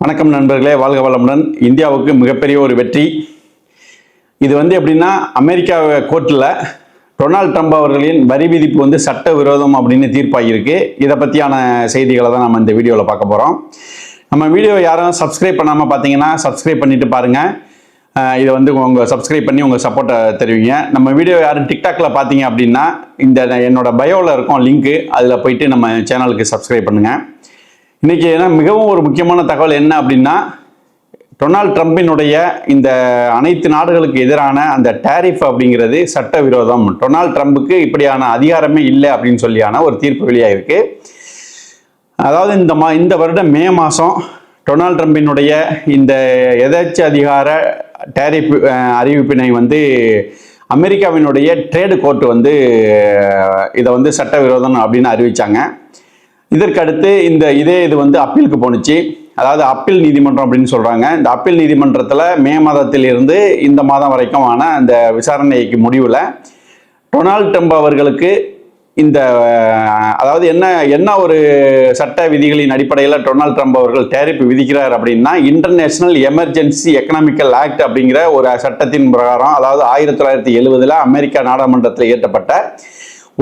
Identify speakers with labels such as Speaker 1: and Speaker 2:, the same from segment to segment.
Speaker 1: வணக்கம் நண்பர்களே வாழ்க வளமுடன். இந்தியாவுக்கு மிகப்பெரிய ஒரு வெற்றி. இது வந்து எப்படின்னா அமெரிக்கா கோர்ட்டில் டொனால்ட் ட்ரம்ப் அவர்களின் வரி விதிப்பு வந்து சட்ட விரோதம் அப்படின்னு தீர்ப்பாகியிருக்கு. இதை பற்றியான செய்திகளை தான் நம்ம இந்த வீடியோவில் பார்க்க போகிறோம் நம்ம வீடியோ யாரும் சப்ஸ்கிரைப் பண்ணாமல் பார்த்தீங்கன்னா சப்ஸ்கிரைப் பண்ணிட்டு பாருங்கள் இதை வந்து உங்கள் சப்ஸ்கிரைப் பண்ணி உங்கள் சப்போர்ட்டை தெரிவிங்க. நம்ம வீடியோ யாரும் டிக்டாக்ல பார்த்தீங்க அப்படின்னா இந்த என்னோட பயோவில் இருக்கும் லிங்க்கு அதில் போயிட்டு நம்ம சேனலுக்கு சப்ஸ்கிரைப் பண்ணுங்கள் இன்றைக்கி ஏன்னா மிகவும் ஒரு முக்கியமான தகவல் என்ன அப்படின்னா டொனால்ட் ட்ரம்பினுடைய இந்த அனைத்து நாடுகளுக்கு எதிரான அந்த டேரிஃப் அப்படிங்கிறது சட்டவிரோதம். டொனால்ட் ட்ரம்புக்கு இப்படியான அதிகாரமே இல்லை அப்படின்னு சொல்லியான ஒரு தீர்ப்பு வெளியாகிருக்கு அதாவது இந்த மா இந்த வருடம் மே மாதம் டொனால்ட் ட்ரம்பினுடைய இந்த எதேச்ச அதிகார டேரிஃப் அறிவிப்பினை வந்து அமெரிக்காவினுடைய ட்ரேடு கோர்ட் வந்து இதை வந்து சட்டவிரோதம் அப்படின்னு அறிவிச்சாங்க. இதற்கடுத்து இந்த இதே இது வந்து அப்பீலுக்கு போணுச்சு. அதாவது அப்பீல் நீதிமன்றம் அப்படின்னு சொல்கிறாங்க இந்த அப்பீல் நீதிமன்றத்தில் மே மாதத்திலிருந்து இந்த மாதம் வரைக்கும் ஆன அந்த விசாரணைக்கு முடிவில் டொனால்ட் ட்ரம்ப் அவர்களுக்கு இந்த அதாவது என்ன என்ன ஒரு சட்ட விதிகளின் அடிப்படையில் டொனால்ட் ட்ரம்ப் அவர்கள் டேரிப் விதிக்கிறார் அப்படின்னா இன்டர்நேஷனல் எமர்ஜென்சி எக்கனாமிக்கல் ஆக்ட் அப்படிங்கிற ஒரு சட்டத்தின் பிரகாரம் அதாவது ஆயிரத்தி தொள்ளாயிரத்தி எழுபதில் அமெரிக்கா நாடாளுமன்றத்தில் இயற்றப்பட்ட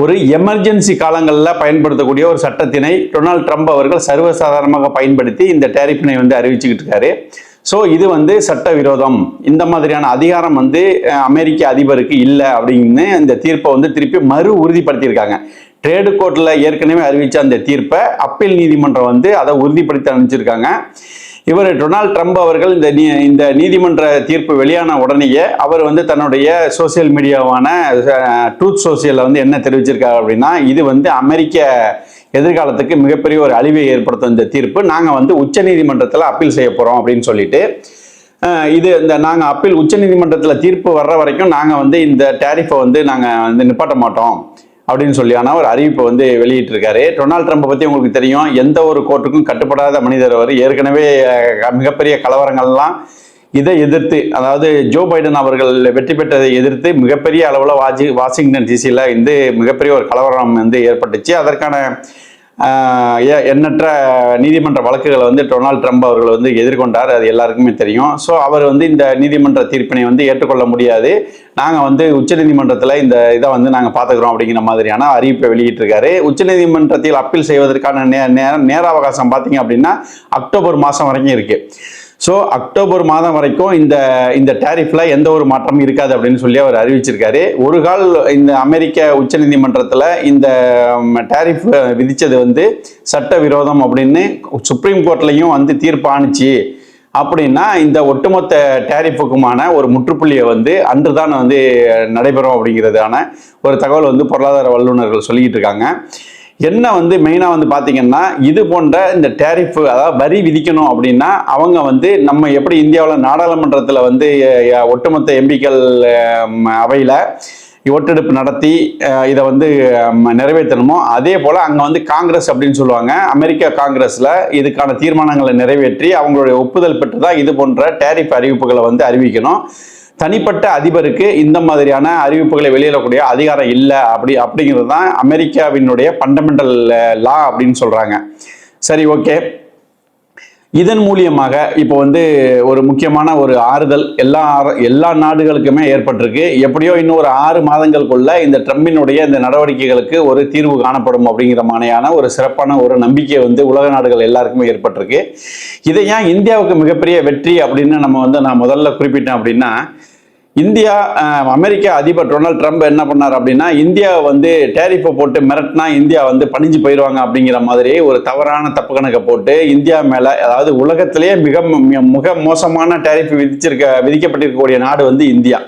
Speaker 1: ஒரு எமர்ஜென்சி காலங்களில் பயன்படுத்தக்கூடிய ஒரு சட்டத்தினை டொனால்ட் ட்ரம்ப் அவர்கள் சர்வசாதாரணமாக பயன்படுத்தி இந்த டேரிஃபினை வந்து அறிவிச்சுக்கிட்டு இருக்காரு. ஸோ இது வந்து சட்டவிரோதம். இந்த மாதிரியான அதிகாரம் வந்து அமெரிக்க அதிபருக்கு இல்லை அப்படின்னு இந்த தீர்ப்பை வந்து திருப்பி மறு உறுதிப்படுத்தியிருக்காங்க. ட்ரேடு கோர்ட்டில் ஏற்கனவே அறிவித்த அந்த தீர்ப்பை அப்பீல் நீதிமன்றம் வந்து அதை உறுதிப்படுத்தி அனுப்பிச்சிருக்காங்க இவர் டொனால்ட் ட்ரம்ப் அவர்கள் இந்த நீ இந்த நீதிமன்ற தீர்ப்பு வெளியான உடனேயே அவர் வந்து தன்னுடைய சோசியல் மீடியாவான ட்ரூத் சோசியலில் வந்து என்ன தெரிவிச்சிருக்காரு அப்படின்னா இது வந்து அமெரிக்க எதிர்காலத்துக்கு மிகப்பெரிய ஒரு அழிவை ஏற்படுத்தும் இந்த தீர்ப்பு. நாங்கள் வந்து உச்சநீதிமன்றத்தில் அப்பீல் செய்ய போகிறோம் அப்படின்னு சொல்லிட்டு இது இந்த நாங்கள் அப்பீல் உச்சநீதிமன்றத்தில் தீர்ப்பு வர்ற வரைக்கும் நாங்கள் வந்து இந்த டேரிஃபை வந்து நாங்கள் வந்து நிப்பாட்ட மாட்டோம். அப்படின்னு சொல்லியான ஒரு அறிவிப்பை வந்து வெளியிட்டிருக்காரு. டொனால்ட் ட்ரம்ப்பை பற்றி உங்களுக்கு தெரியும். எந்த ஒரு கோர்ட்டுக்கும் கட்டுப்படாத மனிதர் அவர். ஏற்கனவே மிகப்பெரிய கலவரங்கள்லாம் இதை எதிர்த்து அதாவது ஜோ பைடன் அவர்கள் வெற்றி பெற்றதை எதிர்த்து மிகப்பெரிய அளவில் வாஜி வாஷிங்டன் டிசியில் வந்து மிகப்பெரிய ஒரு கலவரம் வந்து ஏற்பட்டுச்சு. அதற்கான எண்ணற்ற நீதிமன்ற வழக்குகளை வந்து டொனால்ட் ட்ரம்ப் அவர்கள் வந்து எதிர்கொண்டார். அது எல்லாருக்குமே தெரியும். ஸோ அவர் வந்து இந்த நீதிமன்ற தீர்ப்பினை வந்து ஏற்றுக்கொள்ள முடியாது. நாங்கள் வந்து உச்சநீதிமன்றத்தில் இந்த இதை வந்து நாங்கள் பார்த்துக்கிறோம் அப்படிங்கிற மாதிரியான அறிவிப்பை வெளியிட்டிருக்காரு. உச்சநீதிமன்றத்தில் அப்பீல் செய்வதற்கான நே நேர நேர அவகாசம் பார்த்தீங்க அப்படின்னா அக்டோபர் மாதம் வரைக்கும் இருக்குது ஸோ அக்டோபர் மாதம் வரைக்கும் இந்த இந்த டேரிஃபில் எந்த ஒரு மாற்றமும் இருக்காது அப்படின்னு சொல்லி அவர் அறிவிச்சிருக்காரு. ஒரு கால் இந்த அமெரிக்க உச்சநீதிமன்றத்தில் இந்த டேரிஃப் விதித்தது வந்து சட்டவிரோதம் அப்படின்னு சுப்ரீம் கோர்ட்லையும் வந்து தீர்ப்பு ஆணுச்சு. அப்படின்னா இந்த ஒட்டுமொத்த டேரிஃபுக்குமான ஒரு முற்றுப்புள்ளியை வந்து அன்று தான் வந்து நடைபெறும் அப்படிங்கிறதான ஒரு தகவல் வந்து பொருளாதார வல்லுநர்கள் சொல்லிக்கிட்டு இருக்காங்க. என்ன வந்து மெயினாக வந்து பார்த்தீங்கன்னா இது போன்ற இந்த டேரிஃப் அதாவது வரி விதிக்கணும் அப்படின்னா அவங்க வந்து நம்ம எப்படி இந்தியாவில் நாடாளுமன்றத்தில் வந்து ஒட்டுமொத்த எம்பிக்கள் அவையில் ஓட்டெடுப்பு நடத்தி இதை வந்து நிறைவேற்றணுமோ அதே போல் அங்கே வந்து காங்கிரஸ் அப்படின்னு சொல்லுவாங்க. அமெரிக்கா காங்கிரஸில் இதுக்கான தீர்மானங்களை நிறைவேற்றி அவங்களுடைய ஒப்புதல் பெற்று தான் இது போன்ற டேரிஃப் அறிவிப்புகளை வந்து அறிவிக்கணும். தனிப்பட்ட அதிபருக்கு இந்த மாதிரியான அறிவிப்புகளை வெளியிடக்கூடிய அதிகாரம் இல்லை அப்படி அப்படிங்கிறது தான் அமெரிக்காவினுடைய ஃபண்டமெண்டல் லா eh, அப்படின்னு சொல்கிறாங்க சரி ஓகே இதன் மூலியமாக இப்போ வந்து ஒரு முக்கியமான ஒரு ஆறுதல் எல்லா எல்லா நாடுகளுக்குமே ஏற்பட்டிருக்கு. எப்படியோ இன்னும் ஒரு ஆறு மாதங்களுக்குள்ள இந்த ட்ரம்பினுடைய இந்த நடவடிக்கைகளுக்கு ஒரு தீர்வு காணப்படும் அப்படிங்கிற மாதிரியான ஒரு சிறப்பான ஒரு நம்பிக்கை வந்து உலக நாடுகள் எல்லாருக்குமே ஏற்பட்டிருக்கு. இதை ஏன் இந்தியாவுக்கு மிகப்பெரிய வெற்றி அப்படின்னு நம்ம வந்து நான் முதல்ல குறிப்பிட்டேன் அப்படின்னா இந்தியா அமெரிக்க அதிபர் டொனால்ட் ட்ரம்ப் என்ன பண்ணார் அப்படின்னா இந்தியா வந்து டேரிஃபை போட்டு மிரட்டினா இந்தியா வந்து பணிஞ்சு போயிடுவாங்க அப்படிங்கிற மாதிரி ஒரு தவறான தப்பு கணக்கை போட்டு இந்தியா மேலே அதாவது உலகத்திலேயே மிக ம- மிக மோசமான டேரிஃப் விதிச்சிருக்க விதிக்கப்பட்டிருக்கக்கூடிய நாடு வந்து இந்தியா.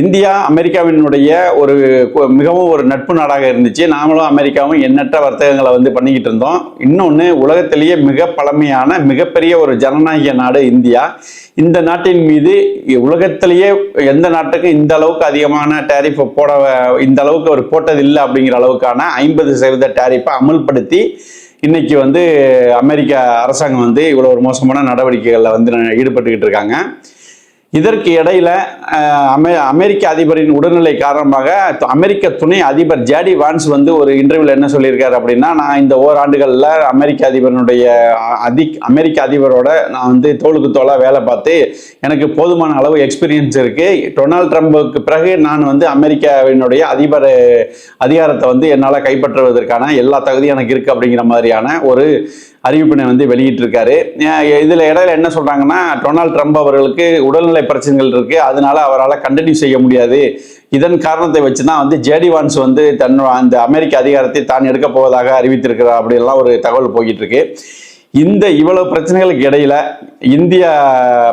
Speaker 1: இந்தியா அமெரிக்காவினுடைய ஒரு மிகவும் ஒரு நட்பு நாடாக இருந்துச்சு. நாமளும் அமெரிக்காவும் எண்ணற்ற வர்த்தகங்களை வந்து பண்ணிக்கிட்டு இருந்தோம். இன்னொன்று உலகத்திலேயே மிக பழமையான மிகப்பெரிய ஒரு ஜனநாயக நாடு இந்தியா. இந்த நாட்டின் மீது உலகத்திலேயே எந்த நாட்டுக்கும் இந்த அளவுக்கு அதிகமான டேரிஃபை போட இந்த அளவுக்கு அவர் போட்டது இல்லை அப்படிங்கிற அளவுக்கான ஐம்பது சதவீத டேரிஃபை அமல்படுத்தி இன்னைக்கு வந்து அமெரிக்க அரசாங்கம் வந்து இவ்வளோ ஒரு மோசமான நடவடிக்கைகளில் வந்து ஈடுபட்டுக்கிட்டு இருக்காங்க. இதற்கு இடையில அமெ அமெரிக்க அதிபரின் உடல்நிலை காரணமாக அமெரிக்க துணை அதிபர் ஜேடி வான்ஸ் வந்து ஒரு இன்டர்வியூல என்ன சொல்லியிருக்காரு அப்படின்னா நான் இந்த ஓராண்டுகளில் அமெரிக்க அதிபரினுடைய அதி அமெரிக்க அதிபரோட நான் வந்து தோளுக்கு தோலாக வேலை பார்த்து எனக்கு போதுமான அளவு எக்ஸ்பீரியன்ஸ் இருக்கு. டொனால்ட் ட்ரம்புக்கு பிறகு நான் வந்து அமெரிக்காவினுடைய அதிபர் அதிகாரத்தை வந்து என்னால் கைப்பற்றுவதற்கான எல்லா தகுதியும் எனக்கு இருக்கு அப்படிங்கிற மாதிரியான ஒரு அறிவிப்பினை வந்து வெளியிட்டிருக்காரு. இதில் இடையில என்ன சொல்கிறாங்கன்னா டொனால்ட் ட்ரம்ப் அவர்களுக்கு உடல்நிலை பிரச்சனைகள் இருக்குது அதனால அவரால் கண்டினியூ செய்ய முடியாது. இதன் காரணத்தை வச்சு தான் வந்து ஜேடி வான்ஸ் வந்து தன் அந்த அமெரிக்க அதிகாரத்தை தான் எடுக்க போவதாக அறிவித்திருக்கிறார் அப்படின்லாம் ஒரு தகவல் போய்கிட்டு இருக்கு இந்த இவ்வளவு பிரச்சனைகளுக்கு இடையில இந்திய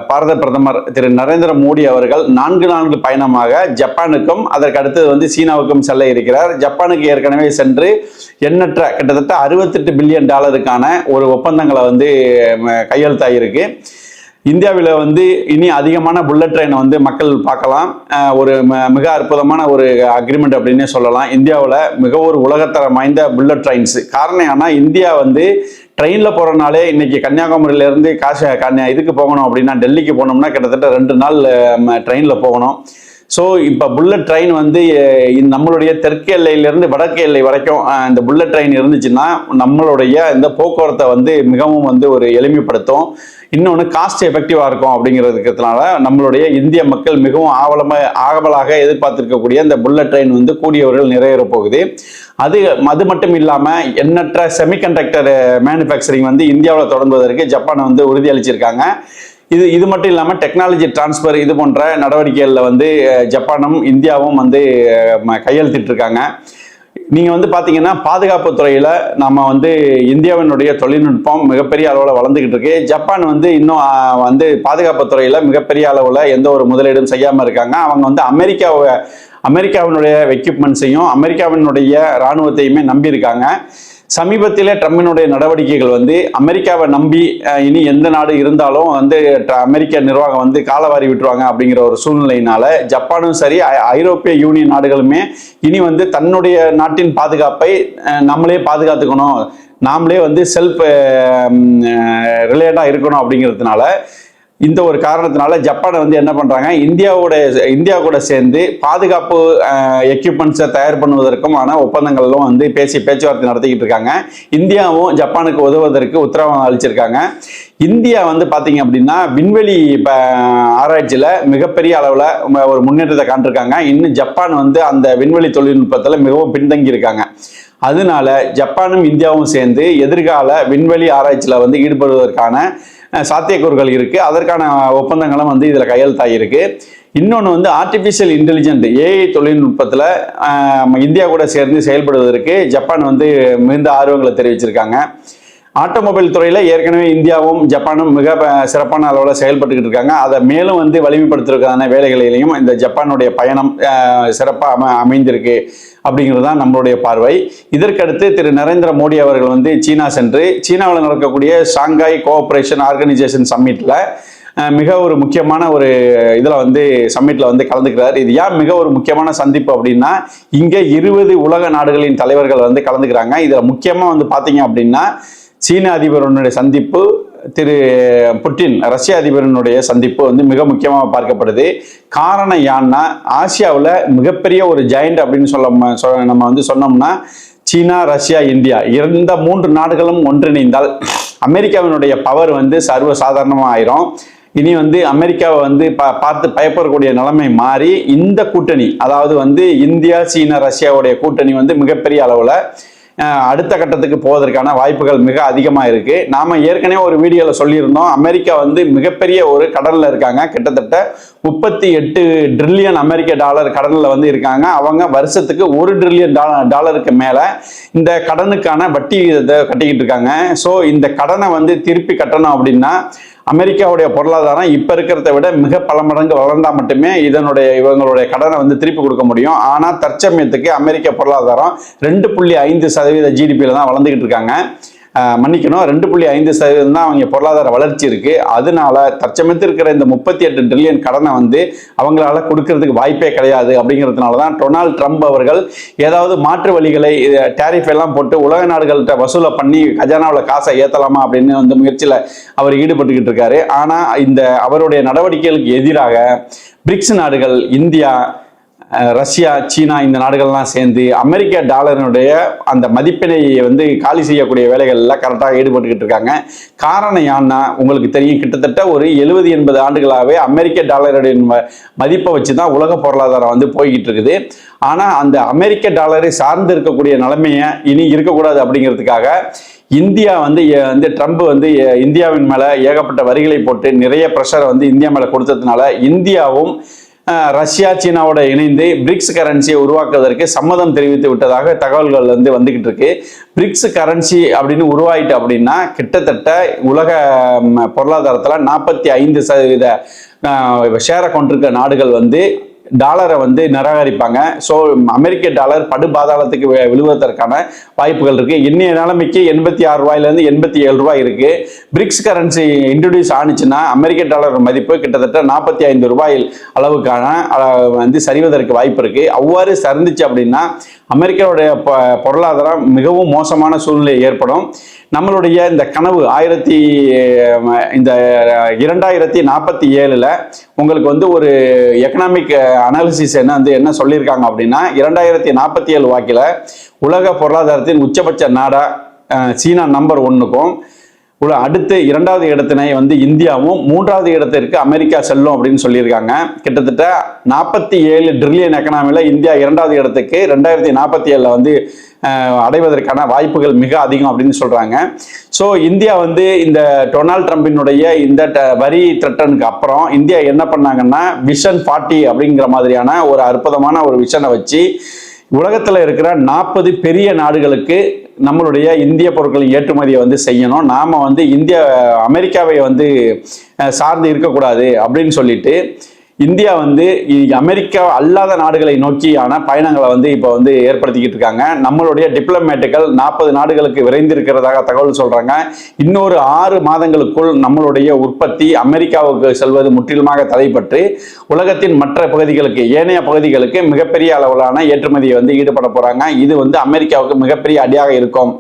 Speaker 1: பாரத பிரதமர் திரு நரேந்திர மோடி அவர்கள் நான்கு நான்கு பயணமாக ஜப்பானுக்கும் அதற்கு அடுத்தது வந்து சீனாவுக்கும் செல்ல இருக்கிறார். ஜப்பானுக்கு ஏற்கனவே சென்று எண்ணற்ற கிட்டத்தட்ட அறுபத்தெட்டு பில்லியன் டாலருக்கான ஒரு ஒப்பந்தங்களை வந்து ம, இந்தியாவில் வந்து இனி அதிகமான புல்லட் ட்ரெயினை வந்து மக்கள் பார்க்கலாம். ஒரு ம- மிக அற்புதமான ஒரு அக்ரிமெண்ட் அப்படின்னே சொல்லலாம். இந்தியாவில் மிக ஒரு உலகத்தரம் வாய்ந்த புல்லட் ட்ரெயின்ஸ் காரணம் ஆனால் இந்தியா வந்து ட்ரெயினில் போகிறனாலே இன்னைக்கு கன்னியாகுமரியிலேருந்து காசு கன்னியா இதுக்கு போகணும் அப்படின்னா டெல்லிக்கு போனோம்னா கிட்டத்தட்ட ரெண்டு நாள் ட்ரெயினில் போகணும். ஸோ இப்போ புல்லட் ட்ரெயின் வந்து நம்மளுடைய தெற்கு எல்லையிலேருந்து வடக்கு எல்லை வரைக்கும் இந்த புல்லட் ட்ரெயின் இருந்துச்சுன்னா நம்மளுடைய இந்த போக்குவரத்தை வந்து மிகவும் வந்து ஒரு எளிமைப்படுத்தும். இன்னொன்று காஸ்ட் எஃபெக்டிவாக இருக்கும் அப்படிங்கிறதுக்கிறதுனால நம்மளுடைய இந்திய மக்கள் மிகவும் ஆவலமாக ஆவலாக எதிர்பார்த்திருக்கக்கூடிய இந்த புல்லட் ட்ரெயின் வந்து கூடியவர்கள் நிறைவேற போகுது. அது அது மட்டும் இல்லாமல் எண்ணற்ற செமிகண்டக்டர் மேனுஃபேக்சரிங் வந்து இந்தியாவில் தொடங்குவதற்கு ஜப்பான் வந்து உறுதியளிச்சிருக்காங்க. இது இது மட்டும் இல்லாமல் டெக்னாலஜி டிரான்ஸ்ஃபர் இது போன்ற நடவடிக்கைகளில் வந்து ஜப்பானும் இந்தியாவும் வந்து ம- கையெழுத்திட்டிருக்காங்க. நீங்கள் வந்து பார்த்தீங்கன்னா பாதுகாப்பு துறையில் நம்ம வந்து இந்தியாவினுடைய தொழில்நுட்பம் மிகப்பெரிய அளவில் வளர்ந்துக்கிட்டு இருக்கு ஜப்பான் வந்து இன்னும் வந்து பாதுகாப்பு துறையில் மிகப்பெரிய அளவில் எந்த ஒரு முதலீடும் செய்யாமல் இருக்காங்க. அவங்க வந்து அமெரிக்காவை அமெரிக்காவினுடைய எக்யூப்மெண்ட்ஸையும் அமெரிக்காவினுடைய இராணுவத்தையுமே நம்பியிருக்காங்க. சமீபத்திலே ட்ரம்பினுடைய நடவடிக்கைகள் வந்து அமெரிக்காவை நம்பி இனி எந்த நாடு இருந்தாலும் வந்து அமெரிக்க நிர்வாகம் வந்து காலவாரி விட்டுருவாங்க அப்படிங்கிற ஒரு சூழ்நிலையினால ஜப்பானும் சரி ஐ- ஐரோப்பிய யூனியன் நாடுகளுமே இனி வந்து தன்னுடைய நாட்டின் பாதுகாப்பை நம்மளே பாதுகாத்துக்கணும். நாமளே வந்து செல்ஃப் ரிலேட்டாக இருக்கணும் அப்படிங்கிறதுனால இந்த ஒரு காரணத்தினால ஜப்பானை வந்து என்ன பண்றாங்க? இந்தியாவோட இந்தியா கூட சேர்ந்து பாதுகாப்பு எக்யூப்மெண்ட்ஸை தயார் பண்ணுவதற்குமான ஒப்பந்தங்களும் வந்து பேசி பேச்சுவார்த்தை நடத்திக்கிட்டு இருக்காங்க. இந்தியாவும் ஜப்பானுக்கு உதவுவதற்கு உத்தரவாதம் அளிச்சிருக்காங்க. இந்தியா வந்து பார்த்தீங்க அப்படின்னா விண்வெளி இப்ப ஆராய்ச்சியில் மிகப்பெரிய அளவில் ஒரு முன்னேற்றத்தை காண்டிருக்காங்க இன்னும் ஜப்பான் வந்து அந்த விண்வெளி தொழில்நுட்பத்தில் மிகவும் பின்தங்கி இருக்காங்க அதனால ஜப்பானும் இந்தியாவும் சேர்ந்து எதிர்கால விண்வெளி ஆராய்ச்சியில் வந்து ஈடுபடுவதற்கான சாத்தியக்கூறுகள் இருக்கு. அதற்கான ஒப்பந்தங்களும் வந்து இதில் கையெழுத்தாகியிருக்கு இன்னொன்று வந்து ஆர்டிஃபிஷியல் இன்டெலிஜென்ட் ஏஐ தொழில்நுட்பத்தில் இந்தியா கூட சேர்ந்து செயல்படுவதற்கு ஜப்பான் வந்து மிகுந்த ஆர்வங்களை தெரிவிச்சிருக்காங்க. ஆட்டோமொபைல் துறையில் ஏற்கனவே இந்தியாவும் ஜப்பானும் மிக சிறப்பான அளவில் செயல்பட்டுக்கிட்டு இருக்காங்க. அதை மேலும் வந்து வலிமைப்படுத்துறதுக்கான வேலைகளிலையும் இந்த ஜப்பானுடைய பயணம் சிறப்பாக அம அமைந்திருக்கு. அப்படிங்கிறது தான் நம்மளுடைய பார்வை. இதற்கடுத்து திரு நரேந்திர மோடி அவர்கள் வந்து சீனா சென்று சீனாவில் நடக்கக்கூடிய ஷாங்காய் கோஆப்ரேஷன் ஆர்கனைசேஷன் சம்மிட்டில் மிக ஒரு முக்கியமான ஒரு இதில் வந்து சம்மிட்டில் வந்து கலந்துக்கிறார். இது ஏன் மிக ஒரு முக்கியமான சந்திப்பு அப்படின்னா இங்கே இருபது உலக நாடுகளின் தலைவர்கள் வந்து கலந்துக்கிறாங்க. இதில் முக்கியமாக வந்து பார்த்தீங்க அப்படின்னா சீன அதிபருடைய சந்திப்பு திரு புட்டின் ரஷ்ய அதிபரினுடைய சந்திப்பு வந்து மிக முக்கியமாக பார்க்கப்படுது. காரணம் ஏன்னா ஆசியாவில் மிகப்பெரிய ஒரு ஜாயிண்ட் அப்படின்னு சொல்ல நம்ம வந்து சொன்னோம்னா சீனா ரஷ்யா இந்தியா இந்த மூன்று நாடுகளும் ஒன்றிணைந்தால் அமெரிக்காவினுடைய பவர் வந்து சர்வ சாதாரணமாக ஆயிரும். இனி வந்து அமெரிக்காவை வந்து பா பார்த்து பயப்படக்கூடிய நிலைமை மாறி இந்த கூட்டணி அதாவது வந்து இந்தியா சீனா ரஷ்யாவுடைய கூட்டணி வந்து மிகப்பெரிய அளவில் அடுத்த கட்டத்துக்கு போவதற்கான வாய்ப்புகள் மிக அதிகமாக இருக்குது நாம் ஏற்கனவே ஒரு வீடியோவில் சொல்லியிருந்தோம் அமெரிக்கா வந்து மிகப்பெரிய ஒரு கடனில் இருக்காங்க. கிட்டத்தட்ட முப்பத்தி எட்டு ட்ரில்லியன் அமெரிக்க டாலர் கடனில் வந்து இருக்காங்க. அவங்க வருஷத்துக்கு ஒரு ட்ரில்லியன் டாலர் டாலருக்கு மேலே இந்த கடனுக்கான வட்டி இதை கட்டிக்கிட்டு இருக்காங்க. ஸோ இந்த கடனை வந்து திருப்பி கட்டணும் அப்படின்னா அமெரிக்காவுடைய பொருளாதாரம் இப்ப இருக்கிறத விட மிக பல மடங்கு வளர்ந்தா மட்டுமே இதனுடைய இவங்களுடைய கடனை வந்து திருப்பி கொடுக்க முடியும். ஆனால் தற்சமயத்துக்கு அமெரிக்க பொருளாதாரம் ரெண்டு புள்ளி ஐந்து சதவீத ஜிடிபியில தான் வளர்ந்துகிட்டு இருக்காங்க. மன்னிக்கணும். ரெண்டு புள்ளி ஐந்து சதவீதம் தான் அவங்க பொருளாதார வளர்ச்சி இருக்கு. அதனால தற்சமயத்தில் இருக்கிற இந்த முப்பத்தி எட்டு ட்ரில்லியன் கடனை வந்து அவங்களால கொடுக்கறதுக்கு வாய்ப்பே கிடையாது அப்படிங்கிறதுனால தான் டொனால்ட் ட்ரம்ப் அவர்கள் ஏதாவது மாற்று வழிகளை டேரிஃப் எல்லாம் போட்டு உலக நாடுகள்கிட்ட வசூலை பண்ணி கஜானாவில் காசை ஏற்றலாமா அப்படின்னு வந்து முயற்சியில் அவர் ஈடுபட்டுக்கிட்டு இருக்காரு. ஆனால் இந்த அவருடைய நடவடிக்கைகளுக்கு எதிராக பிரிக்ஸ் நாடுகள் இந்தியா ரஷ்யா சீனா இந்த நாடுகள்லாம் சேர்ந்து அமெரிக்க டாலரினுடைய அந்த மதிப்பினை வந்து காலி செய்யக்கூடிய வேலைகள்லாம் கரெக்டாக ஈடுபட்டுக்கிட்டு இருக்காங்க. காரணம் ஏன்னா உங்களுக்கு தெரியும் கிட்டத்தட்ட ஒரு எழுபது எண்பது ஆண்டுகளாகவே அமெரிக்க டாலருடைய ம- மதிப்பை வச்சு தான் உலக பொருளாதாரம் வந்து போய்கிட்டு இருக்குது. ஆனால் அந்த அமெரிக்க டாலரை சார்ந்து இருக்கக்கூடிய நிலைமையை இனி இருக்கக்கூடாது அப்படிங்கிறதுக்காக இந்தியா வந்து வந்து ட்ரம்ப் வந்து இந்தியாவின் மேலே ஏகப்பட்ட வரிகளை போட்டு நிறைய ப்ரெஷரை வந்து இந்தியா மேலே கொடுத்ததுனால இந்தியாவும் ரஷ்யா சீனாவோட இணைந்து பிரிக்ஸ் கரன்சியை உருவாக்குவதற்கு சம்மதம் தெரிவித்து விட்டதாக தகவல்கள் வந்து வந்துகிட்டு இருக்கு. பிரிக்ஸ் கரன்சி அப்படின்னு உருவாயிட்டு அப்படின்னா கிட்டத்தட்ட உலக பொருளாதாரத்தில் நாற்பத்தி ஐந்து சதவீத ஷேரை கொண்டிருக்க நாடுகள் வந்து டாலரை வந்து நிராகரிப்பாங்க. ஸோ அமெரிக்க டாலர் படுபாதாளத்துக்கு விழுவதற்கான வாய்ப்புகள் இருக்குது இன்னைய நிலைமைக்கு எண்பத்தி ஆறு ரூபாயிலேருந்து எண்பத்தி ஏழு ரூபாய் இருக்குது பிரிக்ஸ் கரன்சி இன்ட்ரடியூஸ் ஆனிச்சுன்னா அமெரிக்க டாலர் மதிப்பு கிட்டத்தட்ட நாற்பத்தி ஐந்து ரூபாய் அளவுக்கான வந்து சரிவதற்கு வாய்ப்பு இருக்குது அவ்வாறு சரிந்துச்சு அப்படின்னா அமெரிக்காவுடைய ப பொருளாதாரம் மிகவும் மோசமான சூழ்நிலை ஏற்படும். நம்மளுடைய இந்த கனவு ஆயிரத்தி இந்த இரண்டாயிரத்தி நாற்பத்தி ஏழில் உங்களுக்கு வந்து ஒரு எக்கனாமிக் அனாலிசிஸ் என்ன வந்து என்ன சொல்லியிருக்காங்க அப்படின்னா இரண்டாயிரத்தி நாற்பத்தி ஏழு வாக்கில் உலக பொருளாதாரத்தின் உச்சபட்ச நாடா சீனா நம்பர் ஒன்றுக்கும் உள்ள அடுத்து இரண்டாவது இடத்தினை வந்து இந்தியாவும் மூன்றாவது இடத்திற்கு அமெரிக்கா செல்லும் அப்படின்னு சொல்லியிருக்காங்க. கிட்டத்தட்ட நாற்பத்தி ஏழு ட்ரில்லியன் எக்கனாமியில் இந்தியா இரண்டாவது இடத்துக்கு ரெண்டாயிரத்தி நாற்பத்தி ஏழில் வந்து அடைவதற்கான வாய்ப்புகள் மிக அதிகம் அப்படின்னு சொல்கிறாங்க ஸோ இந்தியா வந்து இந்த டொனால்ட் ட்ரம்பினுடைய இந்த ட- வரி த்ரெட்டனுக்கு அப்புறம் இந்தியா என்ன பண்ணாங்கன்னா விஷன் ஃபார்ட்டி அப்படிங்கிற மாதிரியான ஒரு அற்புதமான ஒரு விஷனை வச்சு உலகத்தில் இருக்கிற நாற்பது பெரிய நாடுகளுக்கு நம்மளுடைய இந்திய பொருட்களின் ஏற்றுமதியை வந்து செய்யணும். நாம் வந்து இந்திய அமெரிக்காவை வந்து சார்ந்து இருக்கக்கூடாது அப்படின்னு சொல்லிட்டு இந்தியா வந்து அமெரிக்கா அல்லாத நாடுகளை நோக்கியான பயணங்களை வந்து இப்போ வந்து ஏற்படுத்திக்கிட்டு இருக்காங்க. நம்மளுடைய டிப்ளமேட்டுகள் நாற்பது நாடுகளுக்கு விரைந்திருக்கிறதாக தகவல் சொல்கிறாங்க இன்னொரு ஆறு மாதங்களுக்குள் நம்மளுடைய உற்பத்தி அமெரிக்காவுக்கு செல்வது முற்றிலுமாக தடைப்பட்டு உலகத்தின் மற்ற பகுதிகளுக்கு ஏனைய பகுதிகளுக்கு மிகப்பெரிய அளவிலான ஏற்றுமதியை வந்து ஈடுபட போகிறாங்க இது வந்து அமெரிக்காவுக்கு மிகப்பெரிய அடியாக இருக்கும்.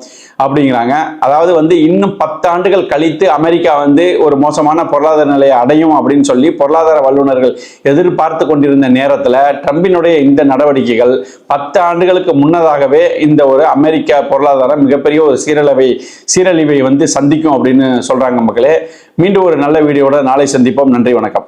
Speaker 1: அப்படிங்கிறாங்க. அதாவது வந்து இன்னும் பத்து ஆண்டுகள் கழித்து அமெரிக்கா வந்து ஒரு மோசமான பொருளாதார நிலையை அடையும் அப்படின்னு சொல்லி பொருளாதார வல்லுநர்கள் எதிர்பார்த்து கொண்டிருந்த நேரத்தில் ட்ரம்பினுடைய இந்த நடவடிக்கைகள் பத்து ஆண்டுகளுக்கு முன்னதாகவே இந்த ஒரு அமெரிக்க பொருளாதாரம் மிகப்பெரிய ஒரு சீரழிவை சீரழிவை வந்து சந்திக்கும் அப்படின்னு சொல்கிறாங்க மக்களே. மீண்டும் ஒரு நல்ல வீடியோட நாளை சந்திப்போம். நன்றி வணக்கம்.